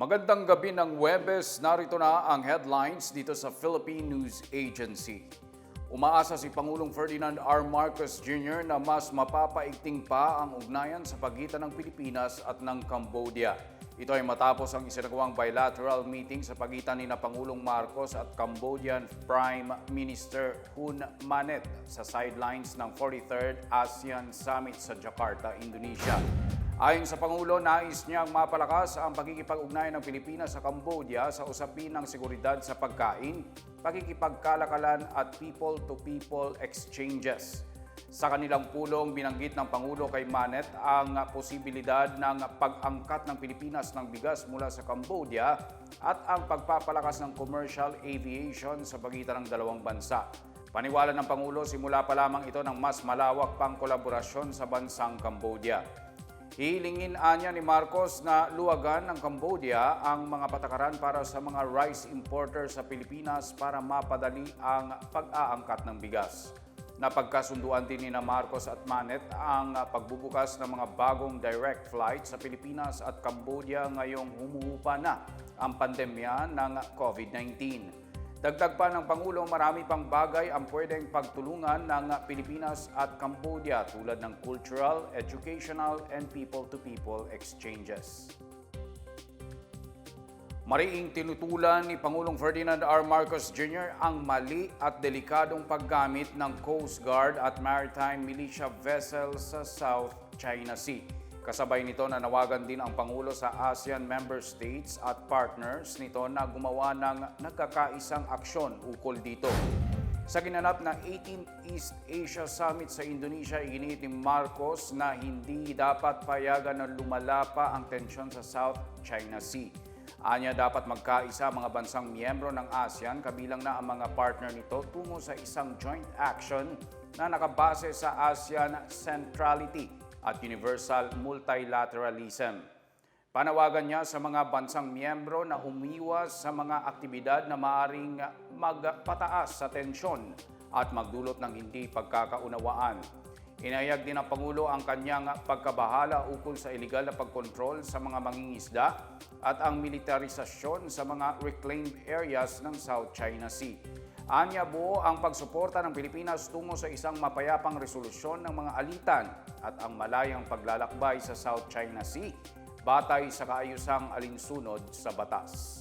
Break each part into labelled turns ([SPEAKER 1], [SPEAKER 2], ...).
[SPEAKER 1] Magandang gabi ng Webes, narito na ang headlines dito sa Philippine News Agency. Umaasa si Pangulong Ferdinand R. Marcos Jr. na mas mapapaigting pa ang ugnayan sa pagitan ng Pilipinas at ng Cambodia. Ito ay matapos ang isinagawang bilateral meeting sa pagitan ni na Pangulong Marcos at Cambodian Prime Minister Hun Manet sa sidelines ng 43rd ASEAN Summit sa Jakarta, Indonesia. Ayon sa Pangulo, nais niyang mapalakas ang pakikipag-ugnayan ng Pilipinas sa Cambodia sa usapin ng seguridad sa pagkain, pakikipagkalakalan at people-to-people exchanges. Sa kanilang pulong, binanggit ng Pangulo kay Manet ang posibilidad ng pag-angkat ng Pilipinas ng bigas mula sa Cambodia at ang pagpapalakas ng commercial aviation sa pagitan ng dalawang bansa. Paniwala ng Pangulo, simula pa lamang ito ng mas malawak pang kolaborasyon sa bansang Cambodia. Hihilingin anya ni Marcos na luwagan ng Cambodia ang mga patakaran para sa mga rice importers sa Pilipinas para mapadali ang pag-aangkat ng bigas. Napagkasunduan din ni na Marcos at Manet ang pagbubukas ng mga bagong direct flight sa Pilipinas at Cambodia ngayong humuhupa na ang pandemya ng COVID-19. Dagdag pa ng Pangulo, marami pang bagay ang pwedeng pagtulungan ng Pilipinas at Cambodia tulad ng cultural, educational, and people-to-people exchanges. Mariing tinutulan ni Pangulong Ferdinand R. Marcos Jr. ang mali at delikadong paggamit ng Coast Guard at Maritime Militia vessels sa South China Sea. Kasabay nito nanawagan din ang Pangulo sa ASEAN member states at partners nito na gumawa ng nagkakaisang aksyon ukol dito. Sa ginanap na 18th East Asia Summit sa Indonesia, iginiit ni Marcos na hindi dapat payagan na lumala pa ang tensyon sa South China Sea. Anya dapat magkaisa mga bansang miyembro ng ASEAN kabilang na ang mga partner nito tungo sa isang joint action na nakabase sa ASEAN centrality at universal multilateralism. Panawagan niya sa mga bansang miyembro na umiwas sa mga aktibidad na maaring magpataas sa tensyon at magdulot ng hindi pagkakaunawaan. Inayag din ng Pangulo ang kanyang pagkabahala ukol sa iligal na pagkontrol sa mga mangingisda at ang militarisasyon sa mga reclaimed areas ng South China Sea. Anya buo ang pagsuporta ng Pilipinas tungo sa isang mapayapang resolusyon ng mga alitan at ang malayang paglalakbay sa South China Sea batay sa kaayusang alinsunod sa batas.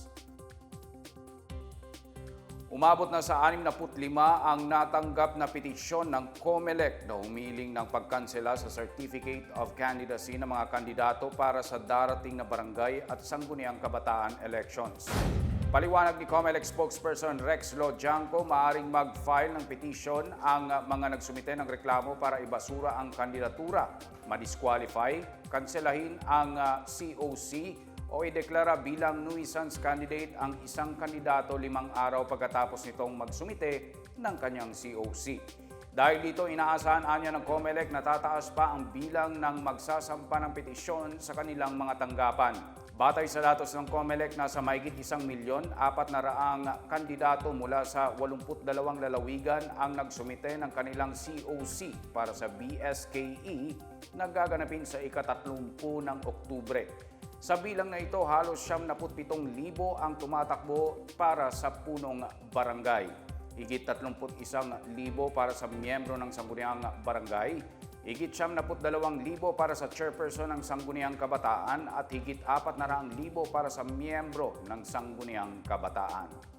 [SPEAKER 1] Umabot na sa 65 ang natanggap na petisyon ng COMELEC na humiling ng pagkansela sa Certificate of Candidacy ng mga kandidato para sa darating na barangay at sangguniang kabataan elections. Paliwanag ni COMELEC spokesperson Rex Lojanco, maaring mag-file ng petition ang mga nagsumite ng reklamo para ibasura ang kandidatura, madisqualify, kanselahin ang ah, COC o ideklara bilang nuisance candidate ang isang kandidato limang araw pagkatapos nitong magsumite ng kanyang COC. Dahil dito, inaasahan anya ng COMELEC na tataas pa ang bilang ng magsasampa ng petisyon sa kanilang mga tanggapan. Batay sa datos ng COMELEC, nasa mahigit isang milyon, apat na raang kandidato mula sa 82 lalawigan ang nagsumite ng kanilang COC para sa BSKE na gaganapin sa ikatatlumpu ng Oktubre. Sa bilang na ito, halos 77,000 ang tumatakbo para sa punong barangay. Higit 31,000 para sa miyembro ng sangguniang barangay, higit 72,000 para sa chairperson ng sangguniang kabataan at higit 400,000 para sa miyembro ng sangguniang kabataan.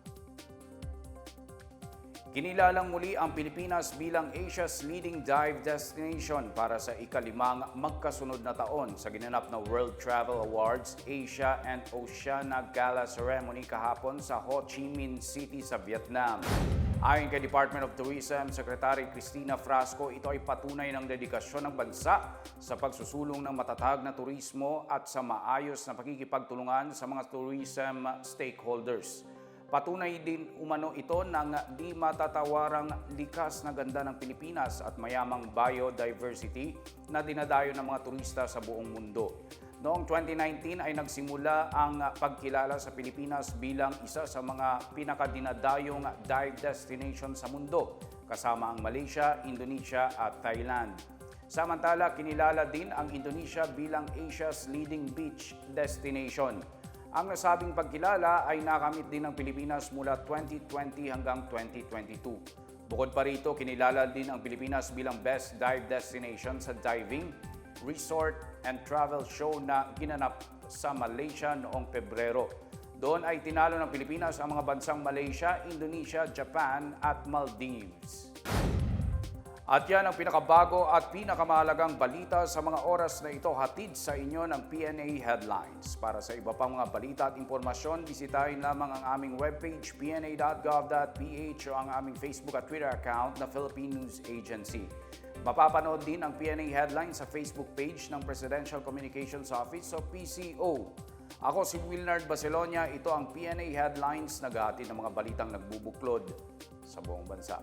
[SPEAKER 1] Kinilalang muli ang Pilipinas bilang Asia's leading dive destination para sa ikalimang magkasunod na taon sa ginanap na World Travel Awards Asia and Oceania Gala Ceremony kahapon sa Ho Chi Minh City sa Vietnam. Ayon kay Department of Tourism Secretary Cristina Frasco, ito ay patunay ng dedikasyon ng bansa sa pagsusulong ng matatag na turismo at sa maayos na pakikipagtulungan sa mga tourism stakeholders. Patunay din umano ito ng di matatawarang likas na ganda ng Pilipinas at mayamang biodiversity na dinadayo ng mga turista sa buong mundo. Noong 2019 ay nagsimula ang pagkilala sa Pilipinas bilang isa sa mga pinakadinadayong dive destination sa mundo, kasama ang Malaysia, Indonesia at Thailand. Samantala, kinilala din ang Indonesia bilang Asia's leading beach destination. Ang nasabing pagkilala ay nakamit din ng Pilipinas mula 2020 hanggang 2022. Bukod pa rito, kinilala din ang Pilipinas bilang best dive destination sa diving, resort and travel show na ginanap sa Malaysia noong Pebrero. Doon ay tinalo ng Pilipinas ang mga bansang Malaysia, Indonesia, Japan at Maldives. At yan ang pinakabago at pinakamahalagang balita sa mga oras na ito hatid sa inyo ng PNA Headlines. Para sa iba pang mga balita at impormasyon, bisitahin lamang ang aming webpage pna.gov.ph o ang aming Facebook at Twitter account na Philippine News Agency. Mapapanood din ang PNA Headlines sa Facebook page ng Presidential Communications Office o PCO. Ako si Wilnard Baselonia, ito ang PNA Headlines, naghahatid ng mga balitang nagbubuklod sa buong bansa.